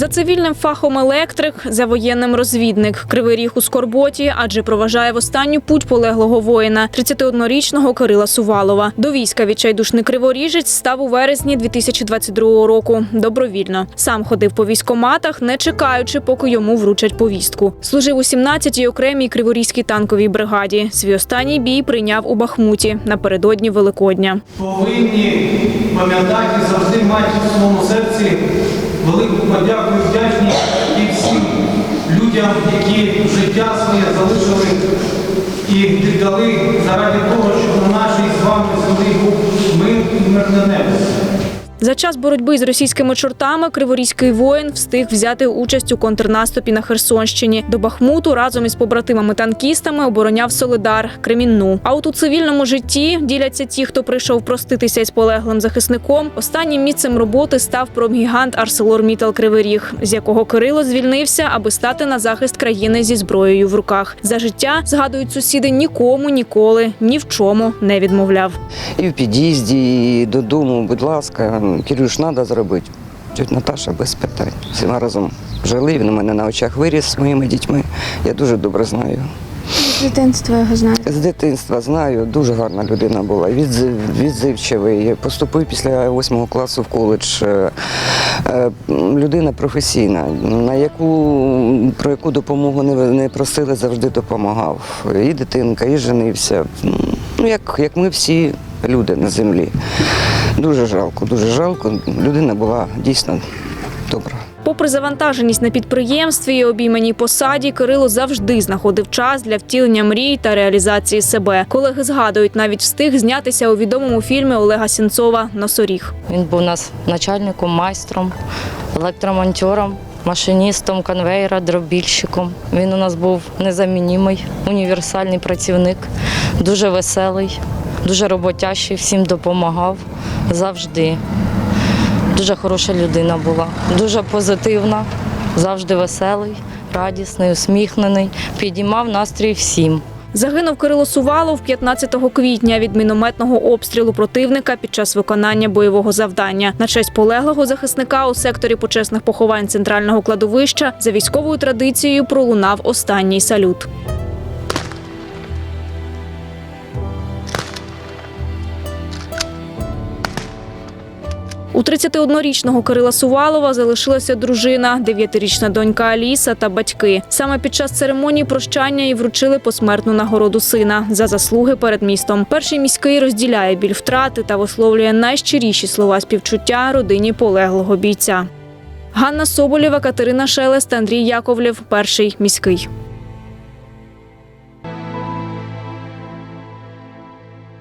За цивільним фахом електрик, за воєнним розвідник. Кривий ріг у скорботі, адже проважає в останню путь полеглого воїна, 31-річного Кирила Сувалова. До війська відчайдушний криворіжець став у вересні 2022 року. Добровільно. Сам ходив по військоматах, не чекаючи, поки йому вручать повістку. Служив у 17-й окремій криворізькій танковій бригаді. Свій останній бій прийняв у Бахмуті напередодні Великодня. повинні пам'ятати завжди мати в своєму серці велику подяку і вдячність і всім людям, які життя своє залишили і віддали заради того, щоб на нашій з вами землі був мир і мирне небо. За час боротьби з російськими чортами криворізький воїн встиг взяти участь у контрнаступі на Херсонщині. До Бахмуту разом із побратимами-танкістами обороняв Солидар Кремінну. А от у цивільному житті діляться ті, хто прийшов проститися із полеглим захисником. Останнім місцем роботи став промгігант Арселор Мітал Кривий Ріг, з якого Кирило звільнився, аби стати на захист країни зі зброєю в руках. За життя згадують сусіди нікому ніколи ні в чому не відмовляв. І в під'їзді, і додому, будь ласка, Кирюш, треба зробити. Тетя Наташа без питань. Всі ми разом жили, він у мене на очах виріс з моїми дітьми. Я дуже добре знаю. З дитинства його знаю. З дитинства знаю, дуже гарна людина була, відзив- відзивчивий. Поступив після восьмого класу в коледж. Е, е, Людина професійна, на яку про яку допомогу не, не просили, завжди допомагав. І дитинка, і женився. Ну, як, як ми всі люди на землі. Дуже жалко, дуже жалко. Людина була дійсно добра. Попри завантаженість на підприємстві і обійманій посаді, Кирило завжди знаходив час для втілення мрій та реалізації себе. Колеги згадують, навіть встиг знятися у відомому фільмі Олега Сінцова Носоріг. Він був у нас начальником, майстром, електромонтером, машиністом конвейера, дробільщиком. Він у нас був незамінімий, універсальний працівник, дуже веселий, дуже роботящий, всім допомагав завжди. Дуже хороша людина була, дуже позитивна, завжди веселий, радісний, усміхнений, підіймав настрій всім. Загинув Кирило Сувалов 15 квітня від мінометного обстрілу противника під час виконання бойового завдання. На честь полеглого захисника у секторі почесних поховань центрального кладовища за військовою традицією пролунав останній салют. У 31-річного Кирила Сувалова залишилася дружина, 9-річна донька Аліса та батьки. Саме під час церемонії прощання і вручили посмертну нагороду сина за заслуги перед містом. Перший міський розділяє біль втрати та висловлює найщиріші слова співчуття родині полеглого бійця. Ганна Соболєва, Катерина Шелест, Андрій Яковлєв. Перший міський.